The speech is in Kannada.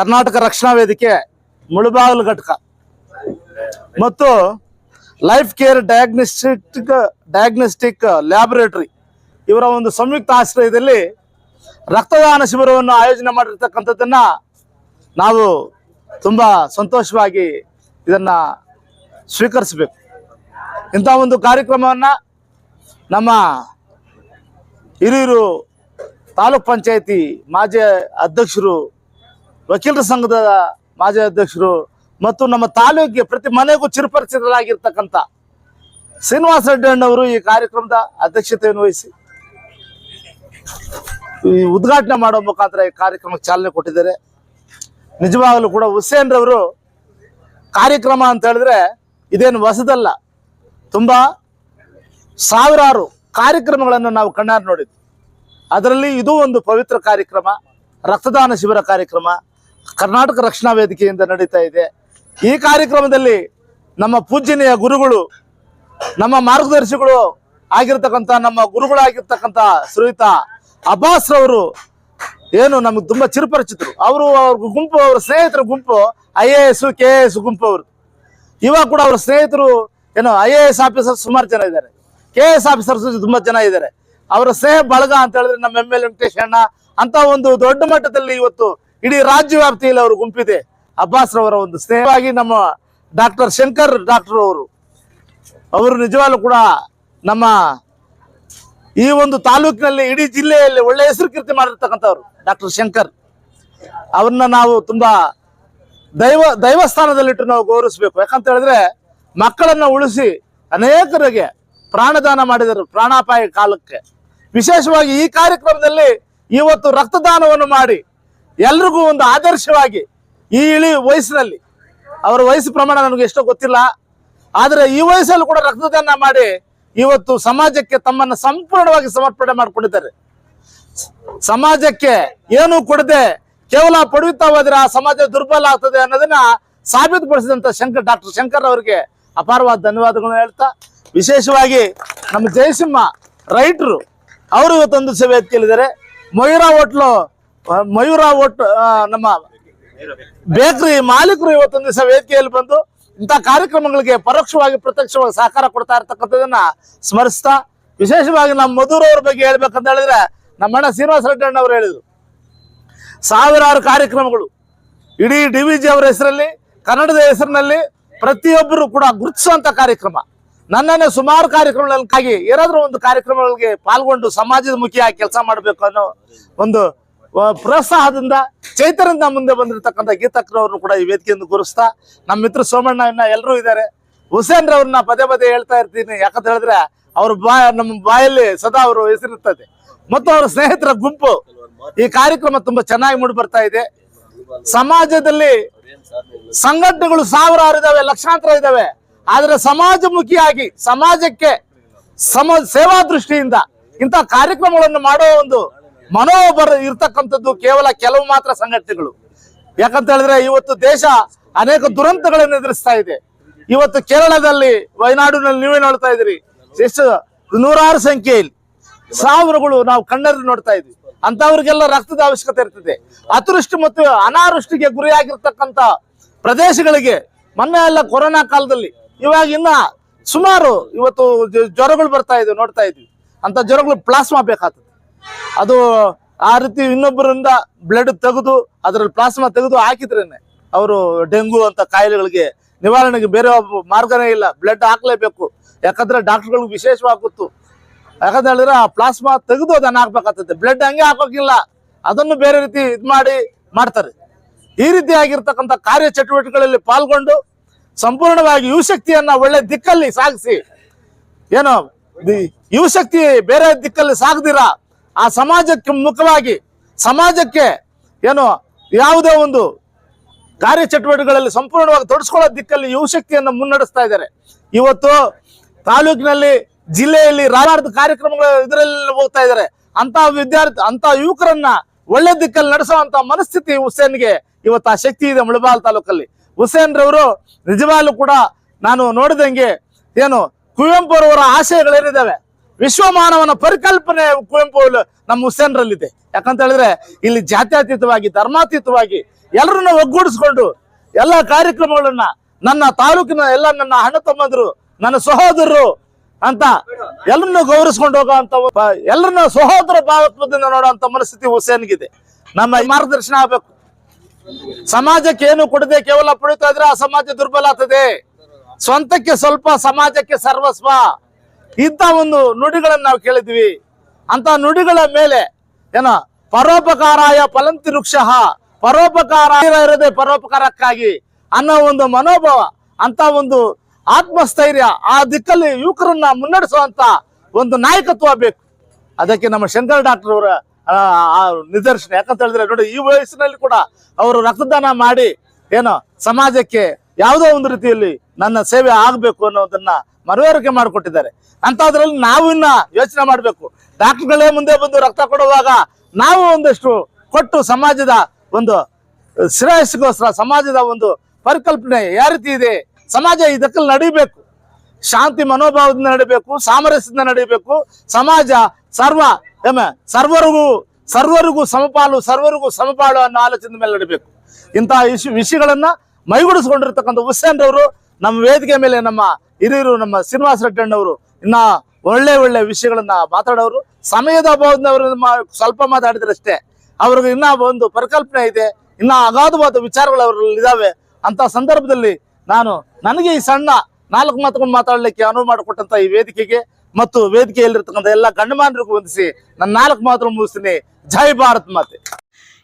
ಕರ್ನಾಟಕ ರಕ್ಷಣಾ ವೇದಿಕೆ ಮುಳುಬಾಗಿಲು ಘಟಕ. ಮತ್ತು life care diagnostic diagnostic laboratory ಇವರ ಒಂದು ಸಂಯುಕ್ತ ಆಶ್ರಯದಲ್ಲಿ ರಕ್ತದಾನ ಶಿಬಿರವನ್ನು ಆಯೋಜನೆ ಮಾಡಿರ್ತಕ್ಕಂಥದ್ದನ್ನ ನಾವು ತುಂಬ ಸಂತೋಷವಾಗಿ ಇದನ್ನ ಸ್ವೀಕರಿಸಬೇಕು. ಇಂಥ ಒಂದು ಕಾರ್ಯಕ್ರಮವನ್ನ ನಮ್ಮ ಹಿರಿಯರು ತಾಲೂಕ್ ಪಂಚಾಯತಿ ಮಾಜಿ ಅಧ್ಯಕ್ಷರು ವಕೀಲರ ಸಂಘದ ಮಾಜಿ ಅಧ್ಯಕ್ಷರು ಮತ್ತು ನಮ್ಮ ತಾಲೂಕಿಗೆ ಪ್ರತಿ ಮನೆಗೂ ಚಿರಪರಿಚಿತರಾಗಿರ್ತಕ್ಕಂಥ ಶ್ರೀನಿವಾಸ ರೆಡ್ಡಿ ಈ ಕಾರ್ಯಕ್ರಮದ ಅಧ್ಯಕ್ಷತೆಯನ್ನು ವಹಿಸಿ ಈ ಉದ್ಘಾಟನೆ ಮಾಡೋ ಮುಖಾಂತರ ಈ ಕಾರ್ಯಕ್ರಮಕ್ಕೆ ಚಾಲನೆ ಕೊಟ್ಟಿದ್ದಾರೆ. ನಿಜವಾಗಲೂ ಕೂಡ ಹುಸೇನ್ ರವರು ಕಾರ್ಯಕ್ರಮ ಅಂತ ಹೇಳಿದ್ರೆ ಇದೇನು ಹೊಸದಲ್ಲ. ತುಂಬಾ ಸಾವಿರಾರು ಕಾರ್ಯಕ್ರಮಗಳನ್ನು ನಾವು ಕಣ್ಣಾರು ನೋಡಿದ್ವಿ. ಅದರಲ್ಲಿ ಇದು ಒಂದು ಪವಿತ್ರ ಕಾರ್ಯಕ್ರಮ, ರಕ್ತದಾನ ಶಿಬಿರ ಕಾರ್ಯಕ್ರಮ ಕರ್ನಾಟಕ ರಕ್ಷಣಾ ವೇದಿಕೆಯಿಂದ ನಡೀತಾ ಇದೆ. ಈ ಕಾರ್ಯಕ್ರಮದಲ್ಲಿ ನಮ್ಮ ಪೂಜ್ಯನೀಯ ಗುರುಗಳು, ನಮ್ಮ ಮಾರ್ಗದರ್ಶಿಗಳು ಆಗಿರ್ತಕ್ಕಂಥ, ನಮ್ಮ ಗುರುಗಳಾಗಿರ್ತಕ್ಕಂಥ ಶ್ರೀಯುತ ಅಬ್ಬಾಸ್ ರವರು ಏನು ನಮಗೆ ತುಂಬಾ ಚಿರಪರಿಚಿತರು. ಅವರು ಅವ್ರ ಗುಂಪು, ಅವ್ರ ಸ್ನೇಹಿತರ ಗುಂಪು I A S, K A S ಗುಂಪು ಅವರು. ಇವಾಗ ಕೂಡ ಅವ್ರ ಸ್ನೇಹಿತರು ಏನು ಐ ಎ ಎಸ್ ಆಫೀಸರ್ ಸುಮಾರು ಜನ ಇದ್ದಾರೆ. ಕೆ ಎಸ್ ಆಫೀಸರ್ಸ್ ತುಂಬಾ ಜನ ಇದ್ದಾರೆ. ಅವರ ಸ್ನೇಹ ಬಳಗ ಅಂತ ಹೇಳಿದ್ರೆ ನಮ್ಮ ಎಂ ಎಲ್ ವೆಂಕಟೇಶ್ ಅಣ್ಣ ಅಂತ ಒಂದು ದೊಡ್ಡ ಮಟ್ಟದಲ್ಲಿ ಇವತ್ತು ಇಡೀ ರಾಜ್ಯ ವ್ಯಾಪ್ತಿಯಲ್ಲಿ ಅವರು ಗುಂಪಿದೆ. ಅಬ್ಬಾಸ್ ರವರ ಒಂದು ಸ್ನೇಹವಾಗಿ ನಮ್ಮ ಡಾಕ್ಟರ್ ಶಂಕರ್ ಡಾಕ್ಟರ್ ಅವರು. ಅವರು ನಿಜವಾಗ್ಲೂ ಕೂಡ ನಮ್ಮ ಈ ಒಂದು ತಾಲೂಕಿನಲ್ಲಿ ಇಡೀ ಜಿಲ್ಲೆಯಲ್ಲಿ ಒಳ್ಳೆ ಹೆಸರು ಕೀರ್ತಿ ಮಾಡಿರ್ತಕ್ಕಂಥವ್ರು ಡಾಕ್ಟರ್ ಶಂಕರ್. ಅವ್ರನ್ನ ನಾವು ತುಂಬಾ ದೈವ ದೈವಸ್ಥಾನದಲ್ಲಿಟ್ಟು ನಾವು ಗೌರವಿಸಬೇಕು. ಯಾಕಂತ ಹೇಳಿದ್ರೆ ಮಕ್ಕಳನ್ನ ಉಳಿಸಿ ಅನೇಕರಿಗೆ ಪ್ರಾಣದಾನ ಮಾಡಿದರು ಪ್ರಾಣಾಪಾಯ ಕಾಲಕ್ಕೆ. ವಿಶೇಷವಾಗಿ ಈ ಕಾರ್ಯಕ್ರಮದಲ್ಲಿ ಇವತ್ತು ರಕ್ತದಾನವನ್ನು ಮಾಡಿ ಎಲ್ರಿಗೂ ಒಂದು ಆದರ್ಶವಾಗಿ ಈ ಇಳಿ ವಯಸ್ಸಿನಲ್ಲಿ, ಅವರ ವಯಸ್ಸು ಪ್ರಮಾಣ ನನಗೆ ಎಷ್ಟೋ ಗೊತ್ತಿಲ್ಲ. ಆದರೆ ಈ ವಯಸ್ಸಲ್ಲೂ ಕೂಡ ರಕ್ತದಾನ ಮಾಡಿ ಇವತ್ತು ಸಮಾಜಕ್ಕೆ ತಮ್ಮನ್ನು ಸಂಪೂರ್ಣವಾಗಿ ಸಮರ್ಪಣೆ ಮಾಡಿಕೊಂಡಿದ್ದಾರೆ. ಸಮಾಜಕ್ಕೆ ಏನು ಕೊಡದೆ ಕೇವಲ ಪಡುತ್ತಾ ಹೋದ್ರೆ ಆ ಸಮಾಜ ದುರ್ಬಲ ಆಗ್ತದೆ ಅನ್ನೋದನ್ನ ಸಾಬೀತುಪಡಿಸಿದಂತ ಶಂಕರ್, ಡಾಕ್ಟರ್ ಶಂಕರ್ ಅವರಿಗೆ ಅಪಾರವಾದ ಧನ್ಯವಾದಗಳನ್ನ ಹೇಳ್ತಾ, ವಿಶೇಷವಾಗಿ ನಮ್ಮ ಜಯಸಿಂಹ ರೈಟ್ರು, ಅವರು ಇವತ್ತೊಂದು ಸೇವೆ ವೇದಿಕೆಯಲ್ಲಿದ್ದಾರೆ ಮಯೂರ ಹೋಟ್ಲು ಮಯೂರ ಒಟ್ಟು ನಮ್ಮ ಬೇಕರಿ ಮಾಲೀಕರು ಇವತ್ತೊಂದು ದಿವಸ ವೇದಿಕೆಯಲ್ಲಿ ಬಂದು ಇಂಥ ಕಾರ್ಯಕ್ರಮಗಳಿಗೆ ಪರೋಕ್ಷವಾಗಿ ಪ್ರತ್ಯಕ್ಷವಾಗಿ ಸಹಕಾರ ಕೊಡ್ತಾ ಇರ್ತಕ್ಕಂಥದನ್ನ ಸ್ಮರಿಸ್ತಾ, ವಿಶೇಷವಾಗಿ ನಮ್ಮ ಮಧುರ ಅವ್ರ ಬಗ್ಗೆ ಹೇಳ್ಬೇಕಂತ ಹೇಳಿದ್ರೆ ನಮ್ಮ ಅಣ್ಣ ಶ್ರೀನಿವಾಸ ರೆಡ್ಡಿ ಅಣ್ಣ ಅವರು ಹೇಳಿದ್ರು. ಸಾವಿರಾರು ಕಾರ್ಯಕ್ರಮಗಳು, ಇಡೀ ಡಿ ವಿ ಜಿ ಅವರ ಹೆಸರಲ್ಲಿ, ಕನ್ನಡದ ಹೆಸರಿನಲ್ಲಿ ಪ್ರತಿಯೊಬ್ಬರು ಕೂಡ ಗುರುತಿಸುವಂತ ಕಾರ್ಯಕ್ರಮ. ನನ್ನನ್ನೇ ಸುಮಾರು ಕಾರ್ಯಕ್ರಮಗಳಿಗಾಗಿ ಏನಾದರೂ ಒಂದು ಕಾರ್ಯಕ್ರಮಗಳಿಗೆ ಪಾಲ್ಗೊಂಡು ಸಮಾಜದ ಮುಖಿಯಾಗಿ ಕೆಲಸ ಮಾಡಬೇಕು ಅನ್ನೋ ಒಂದು ಪ್ರೋತ್ಸಾಹದಿಂದ ಚೈತನ್ಯದಿಂದ ಮುಂದೆ ಬಂದಿರತಕ್ಕಂಥ ಗೀತಕ್ರವ್ರನ್ನು ಕೂಡ ಈ ವೇದಿಕೆಯಿಂದ ಗುರುಸ್ತಾ ನಮ್ಮ ಮಿತ್ರ ಸೋಮಣ್ಣ ಎಲ್ಲರೂ ಇದ್ದಾರೆ. ಹುಸೇನ್ ರವ್ರನ್ನ ಪದೇ ಪದೇ ಹೇಳ್ತಾ ಇರ್ತೀನಿ. ಯಾಕಂತ ಹೇಳಿದ್ರೆ ಅವ್ರ ಬಾ, ನಮ್ಮ ಬಾಯಲ್ಲಿ ಸದಾ ಅವರು ಹೆಸರಿರ್ತದೆ. ಮತ್ತು ಅವರ ಸ್ನೇಹಿತರ ಗುಂಪು ಈ ಕಾರ್ಯಕ್ರಮ ತುಂಬಾ ಚೆನ್ನಾಗಿ ಮೂಡಿ ಬರ್ತಾ ಇದೆ. ಸಮಾಜದಲ್ಲಿ ಸಂಘಟನೆಗಳು ಸಾವಿರಾರು ಇದಾವೆ, ಲಕ್ಷಾಂತರ ಇದಾವೆ. ಆದ್ರೆ ಸಮಾಜಮುಖಿಯಾಗಿ, ಸಮಾಜಕ್ಕೆ ಸಮ, ಸೇವಾ ದೃಷ್ಟಿಯಿಂದ ಇಂಥ ಕಾರ್ಯಕ್ರಮಗಳನ್ನು ಮಾಡೋ ಒಂದು ಮನೋಬರ ಇರ್ತಕ್ಕಂಥದ್ದು ಕೇವಲ ಕೆಲವು ಮಾತ್ರ ಸಂಘಟನೆಗಳು ಯಾಕಂತ ಹೇಳಿದ್ರೆ ಇವತ್ತು ದೇಶ ಅನೇಕ ದುರಂತಗಳನ್ನು ಎದುರಿಸ್ತಾ ಇದೆ. ಇವತ್ತು ಕೇರಳದಲ್ಲಿ, ವಯನಾಡಿನಲ್ಲಿ ನೀವೇ ನೋಡ್ತಾ ಇದ್ರಿ ಎಷ್ಟು ನೂರಾರು ಸಂಖ್ಯೆಯಲ್ಲಿ ಸಾವಿರಗಳು ನಾವು ಕಣ್ಣಲ್ಲಿ ನೋಡ್ತಾ ಇದ್ವಿ ಅಂತವ್ರಿಗೆಲ್ಲ ರಕ್ತದ ಅವಶ್ಯಕತೆ ಇರ್ತದೆ. ಅತಿವೃಷ್ಟಿ ಮತ್ತು ಅನಾವೃಷ್ಟಿಗೆ ಗುರಿಯಾಗಿರ್ತಕ್ಕಂಥ ಪ್ರದೇಶಗಳಿಗೆ, ಮೊನ್ನೆ ಎಲ್ಲ ಕೊರೋನಾ ಕಾಲದಲ್ಲಿ, ಇವಾಗ ಇನ್ನ ಸುಮಾರು ಇವತ್ತು ಜ್ವರಗಳು ಬರ್ತಾ ಇದ್ವಿ ನೋಡ್ತಾ ಇದ್ವಿ ಅಂತ ಜ್ವರಗಳು ಪ್ಲಾಸ್ಮಾ ಬೇಕಾಗ್ತದೆ. ಅದು ಆ ರೀತಿ ಇನ್ನೊಬ್ಬರಿಂದ ಬ್ಲಡ್ ತೆಗೆದು ಅದರಲ್ಲಿ ಪ್ಲಾಸ್ಮಾ ತೆಗೆದು ಹಾಕಿದ್ರೇನೆ ಅವರು ಡೆಂಗು ಅಂತ ಕಾಯಿಲೆಗಳಿಗೆ ನಿವಾರಣೆಗೆ ಬೇರೆ ಒಬ್ಬ ಮಾರ್ಗನೇ ಇಲ್ಲ. ಬ್ಲಡ್ ಹಾಕ್ಲೇಬೇಕು. ಯಾಕಂದ್ರೆ ಡಾಕ್ಟರ್ಗಳಿಗೆ ವಿಶೇಷವಾಗಿ ಯಾಕಂತ ಹೇಳಿದ್ರೆ ಆ ಪ್ಲಾಸ್ಮಾ ತೆಗೆದು ಅದನ್ನ ಹಾಕ್ಬೇಕಾಗ್ತದೆ. ಬ್ಲಡ್ ಹಂಗೆ ಹಾಕೋಕಿಲ್ಲ. ಅದನ್ನು ಬೇರೆ ರೀತಿ ಇದು ಮಾಡಿ ಮಾಡ್ತಾರೆ. ಈ ರೀತಿಯಾಗಿರ್ತಕ್ಕಂಥ ಕಾರ್ಯ ಚಟುವಟಿಕೆಗಳಲ್ಲಿ ಪಾಲ್ಗೊಂಡು ಸಂಪೂರ್ಣವಾಗಿ ಯುವಶಕ್ತಿಯನ್ನ ಒಳ್ಳೆ ದಿಕ್ಕಲ್ಲಿ ಸಾಗಿಸಿ. ಏನು ಯುವಶಕ್ತಿ ಬೇರೆ ದಿಕ್ಕಲ್ಲಿ ಸಾಗದಿರ? ಆ ಸಮಾಜಕ್ಕೆ ಮುಖವಾಗಿ, ಸಮಾಜಕ್ಕೆ ಏನು ಯಾವುದೇ ಒಂದು ಕಾರ್ಯ ಚಟುವಟಿಕೆಗಳಲ್ಲಿ ಸಂಪೂರ್ಣವಾಗಿ ತೊಡಸ್ಕೊಳ್ಳೋ ದಿಕ್ಕಲ್ಲಿ ಯುವಶಕ್ತಿಯನ್ನು ಮುನ್ನಡೆಸ್ತಾ ಇದ್ದಾರೆ. ಇವತ್ತು ತಾಲೂಕಿನಲ್ಲಿ, ಜಿಲ್ಲೆಯಲ್ಲಿ ರಾರಾರ್ಧ ಕಾರ್ಯಕ್ರಮಗಳು ಇದರಲ್ಲಿ ಹೋಗ್ತಾ ಇದ್ದಾರೆ. ಅಂತ ವಿದ್ಯಾರ್ಥಿ ಅಂತ ಯುವಕರನ್ನ ಒಳ್ಳೆ ದಿಕ್ಕಲ್ಲಿ ನಡೆಸುವಂತ ಮನಸ್ಥಿತಿ ಹುಸೇನ್ಗೆ ಇವತ್ತು ಆ ಶಕ್ತಿ ಇದೆ ಮುಳಬಾಲ್ ತಾಲೂಕಲ್ಲಿ. ಹುಸೇನ್ ರವರು ನಿಜವಾಗ್ಲೂ ಕೂಡ ನಾನು ನೋಡಿದಂಗೆ ಏನು ಕುವೆಂಪು ಅವರ ಆಶಯಗಳೇನಿದಾವೆ ವಿಶ್ವಮಾನವನ ಪರಿಕಲ್ಪನೆ ಕುವೆಂಪು ನಮ್ಮ ಹುಸೇನ್ರಲ್ಲಿದೆ. ಯಾಕಂತ ಹೇಳಿದ್ರೆ ಇಲ್ಲಿ ಜಾತ್ಯತೀತವಾಗಿ, ಧರ್ಮಾತೀತವಾಗಿ ಎಲ್ಲರನ್ನ ಒಗ್ಗೂಡಿಸ್ಕೊಂಡು ಎಲ್ಲ ಕಾರ್ಯಕ್ರಮಗಳನ್ನ ನನ್ನ ತಾಲೂಕಿನ ಎಲ್ಲ ನನ್ನ ಅಣ್ಣ ತಮ್ಮಂದ್ರು, ನನ್ನ ಸಹೋದರರು ಅಂತ ಎಲ್ಲರನ್ನ ಗೌರವಿಸ್ಕೊಂಡು ಹೋಗುವಂತ ಎಲ್ಲರನ್ನ ಸಹೋದರ ಭಾವತ್ವದಿಂದ ನೋಡುವಂತ ಮನಸ್ಥಿತಿ ಹುಸೇನ್ಗಿದೆ. ನಮ್ಮ ಮಾರ್ಗದರ್ಶನ ಆಗ್ಬೇಕು. ಸಮಾಜಕ್ಕೆ ಏನು ಕೊಡದೆ ಕೇವಲ ಪುಳಿತಾ ಇದ್ರೆ ಆ ಸಮಾಜ ದುರ್ಬಲ ಆಗ್ತದೆ. ಸ್ವಂತಕ್ಕೆ ಸ್ವಲ್ಪ ಸಮಾಜಕ್ಕೆ ಸರ್ವಸ್ವ. ಇಂಥ ಒಂದು ನುಡಿಗಳನ್ನ ನಾವು ಕೇಳಿದ್ವಿ ಅಂತ ನುಡಿಗಳ ಮೇಲೆ ಏನೋ ಪರೋಪಕಾರಾಯ ಫಲಂತಿ ವೃಕ್ಷ ಪರೋಪಕಾರ ಇರದೆ ಪರೋಪಕಾರಕ್ಕಾಗಿ ಅನ್ನೋ ಒಂದು ಮನೋಭಾವ ಅಂತ ಒಂದು ಆತ್ಮಸ್ಥೈರ್ಯ ಆ ದಿಕ್ಕಲ್ಲಿ ಯುವಕರನ್ನ ಮುನ್ನಡೆಸುವಂತ ಒಂದು ನಾಯಕತ್ವ ಬೇಕು. ಅದಕ್ಕೆ ನಮ್ಮ ಶಂಕರ್ ಡಾಕ್ಟರ್ ಅವರ ನಿದರ್ಶನ. ಯಾಕಂತ ಹೇಳಿದ್ರೆ ನೋಡಿ, ಈ ವಯಸ್ಸಿನಲ್ಲಿ ಕೂಡ ಅವರು ರಕ್ತದಾನ ಮಾಡಿ, ಏನೋ ಸಮಾಜಕ್ಕೆ ಯಾವುದೋ ಒಂದು ರೀತಿಯಲ್ಲಿ ನನ್ನ ಸೇವೆ ಆಗಬೇಕು ಅನ್ನೋದನ್ನ ಮನವರಿಕೆ ಮಾಡಿಕೊಟ್ಟಿದ್ದಾರೆ. ಅಂತದ್ರಲ್ಲಿ ನಾವು ಇನ್ನ ಯೋಚನೆ ಮಾಡಬೇಕು. ಡಾಕ್ಟರ್ಗಳೇ ಮುಂದೆ ಬಂದು ರಕ್ತ ಕೊಡುವಾಗ ನಾವು ಒಂದಷ್ಟು ಕೊಟ್ಟು ಸಮಾಜದ ಒಂದು ಶ್ರೇಯಸ್ಸಿಗೋಸ್ಕರ, ಸಮಾಜದ ಒಂದು ಪರಿಕಲ್ಪನೆ ಯಾವ ರೀತಿ ಇದೆ, ಸಮಾಜ ಇದಕ್ಕಲ್ಲಿ ನಡಿಬೇಕು. ಶಾಂತಿ ಮನೋಭಾವದಿಂದ ನಡಿಬೇಕು, ಸಾಮರಸ್ಯದಿಂದ ನಡಿಬೇಕು. ಸಮಾಜ ಸರ್ವ ಸರ್ವರಿಗೂ ಸರ್ವರಿಗೂ ಸಮಪಾಲು ಸರ್ವರಿಗೂ ಸಮಪಾಲು ಅನ್ನೋ ಆಲೋಚನೆ ಮೇಲೆ ನಡಿಬೇಕು. ಇಂತಹ ವಿಷ ವಿಷಯಗಳನ್ನ ಮೈಗೂಡಿಸ್ಕೊಂಡಿರ್ತಕ್ಕಂಥ ಹುಸೇನ್ ರವರು ನಮ್ಮ ವೇದಿಕೆ ಮೇಲೆ ನಮ್ಮ ಹಿರಿಯರು, ನಮ್ಮ ಶ್ರೀನಿವಾಸ ರಟ್ಟಣ್ಣವರು ಇನ್ನ ಒಳ್ಳೆ ಒಳ್ಳೆ ವಿಷಯಗಳನ್ನ ಮಾತಾಡೋರು. ಸಮಯದ ಅಭಾವದಿಂದ ಅವರು ಸ್ವಲ್ಪ ಮಾತಾಡಿದ್ರೆ ಅಷ್ಟೇ. ಅವ್ರಿಗೆ ಇನ್ನ ಒಂದು ಪರಿಕಲ್ಪನೆ ಇದೆ, ಇನ್ನ ಅಗಾಧವಾದ ವಿಚಾರಗಳು ಅವರಲ್ಲಿ ಇದಾವೆ ಅಂತ ಸಂದರ್ಭದಲ್ಲಿ ನಾನು ನನಗೆ ಈ ಸಣ್ಣ ನಾಲ್ಕು ಮಾತುಗಳು ಮಾತಾಡಲಿಕ್ಕೆ ಅನುವು ಮಾಡಿಕೊಟ್ಟಂತ ಈ ವೇದಿಕೆಗೆ ಮತ್ತು ವೇದಿಕೆಯಲ್ಲಿರ್ತಕ್ಕಂಥ ಎಲ್ಲ ಗಂಡಮಾನರಿಗೂ ವಂದಿಸಿ ನನ್ನ ನಾಲ್ಕು ಮಾತು ಮುಗಿಸ್ತೀನಿ. ಜೈ ಭಾರತ್ ಮಾತೆ.